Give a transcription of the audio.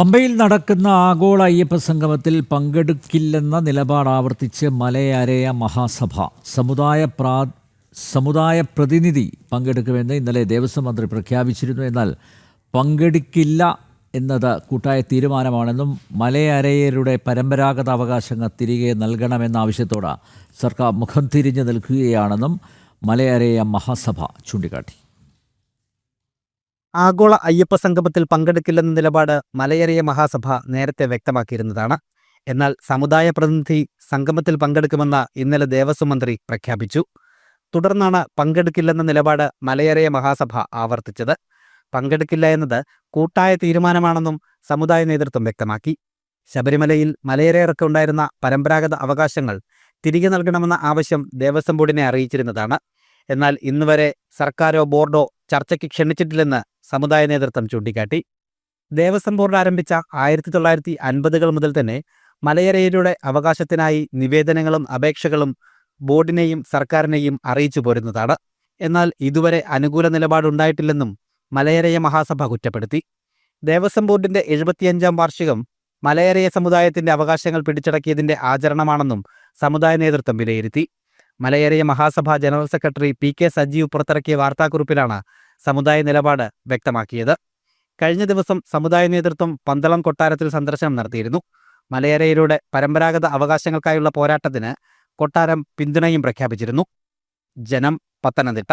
പമ്പയിൽ നടക്കുന്ന ആഗോള അയ്യപ്പ സംഗമത്തിൽ പങ്കെടുക്കില്ലെന്ന നിലപാട് ആവർത്തിച്ച് മലയരയ മഹാസഭ. സമുദായ പ്രാ സമുദായ പ്രതിനിധി പങ്കെടുക്കുമെന്ന് ഇന്നലെ ദേവസ്വം മന്ത്രി പ്രഖ്യാപിച്ചിരുന്നു. എന്നാൽ പങ്കെടുക്കില്ല എന്നത് കൂട്ടായ തീരുമാനമാണെന്നും മലയരയരുടെ പരമ്പരാഗത അവകാശങ്ങൾ തിരികെ നൽകണമെന്ന ആവശ്യത്തോടെ സർക്കാർ മുഖം തിരിഞ്ഞു നിൽക്കുകയാണെന്നും മലയരയ മഹാസഭ ചൂണ്ടിക്കാട്ടി. ആഗോള അയ്യപ്പ സംഗമത്തിൽ പങ്കെടുക്കില്ലെന്ന നിലപാട് മലയേറിയ മഹാസഭ നേരത്തെ വ്യക്തമാക്കിയിരുന്നതാണ്. എന്നാൽ സമുദായ പ്രതിനിധി സംഗമത്തിൽ പങ്കെടുക്കുമെന്ന് ഇന്നലെ ദേവസ്വം മന്ത്രി പ്രഖ്യാപിച്ചു. തുടർന്നാണ് പങ്കെടുക്കില്ലെന്ന നിലപാട് മലയേറിയ മഹാസഭ ആവർത്തിച്ചത്. പങ്കെടുക്കില്ല എന്നത് കൂട്ടായ തീരുമാനമാണെന്നും സമുദായ നേതൃത്വം വ്യക്തമാക്കി. ശബരിമലയിൽ മലയേറെയർക്ക് ഉണ്ടായിരുന്ന പരമ്പരാഗത അവകാശങ്ങൾ തിരികെ നൽകണമെന്ന ആവശ്യം ദേവസ്വം ബോർഡിനെ അറിയിച്ചിരുന്നതാണ്. എന്നാൽ ഇന്നുവരെ സർക്കാരോ ബോർഡോ ചർച്ചയ്ക്ക് ക്ഷണിച്ചിട്ടില്ലെന്ന് സമുദായ നേതൃത്വം ചൂണ്ടിക്കാട്ടി. ദേവസ്വം ബോർഡ് ആരംഭിച്ച ആയിരത്തി തൊള്ളായിരത്തി അൻപതുകൾ മുതൽ തന്നെ മലയരയരുടെ അവകാശത്തിനായി നിവേദനങ്ങളും അപേക്ഷകളും ബോർഡിനെയും സർക്കാരിനെയും അറിയിച്ചു പോരുന്നതാണ്. എന്നാൽ ഇതുവരെ അനുകൂല നിലപാടുണ്ടായിട്ടില്ലെന്നും മലയരയ മഹാസഭ കുറ്റപ്പെടുത്തി. ദേവസ്വം ബോർഡിന്റെ എഴുപത്തിയഞ്ചാം വാർഷികം മലയരയ സമുദായത്തിന്റെ അവകാശങ്ങൾ പിടിച്ചടക്കിയതിന്റെ ആചരണമാണെന്നും സമുദായ നേതൃത്വം വിലയിരുത്തി. Malayaraya Mahasabha general secretary P K Sajeev പുറത്തിറക്കിയ വാർത്താക്കുറിപ്പിലാണ് സമുദായ നിലപാട് വ്യക്തമാക്കിയത്. കഴിഞ്ഞ ദിവസം സമുദായ നേതൃത്വം പന്തളം കൊട്ടാരത്തിൽ സന്ദർശനം നടത്തിയിരുന്നു. മലയേറയിലൂടെ പരമ്പരാഗത അവകാശങ്ങൾക്കായുള്ള പോരാട്ടത്തിന് കൊട്ടാരം പിന്തുണയും പ്രഖ്യാപിച്ചിരുന്നു. ജനം പത്തനംതിട്ട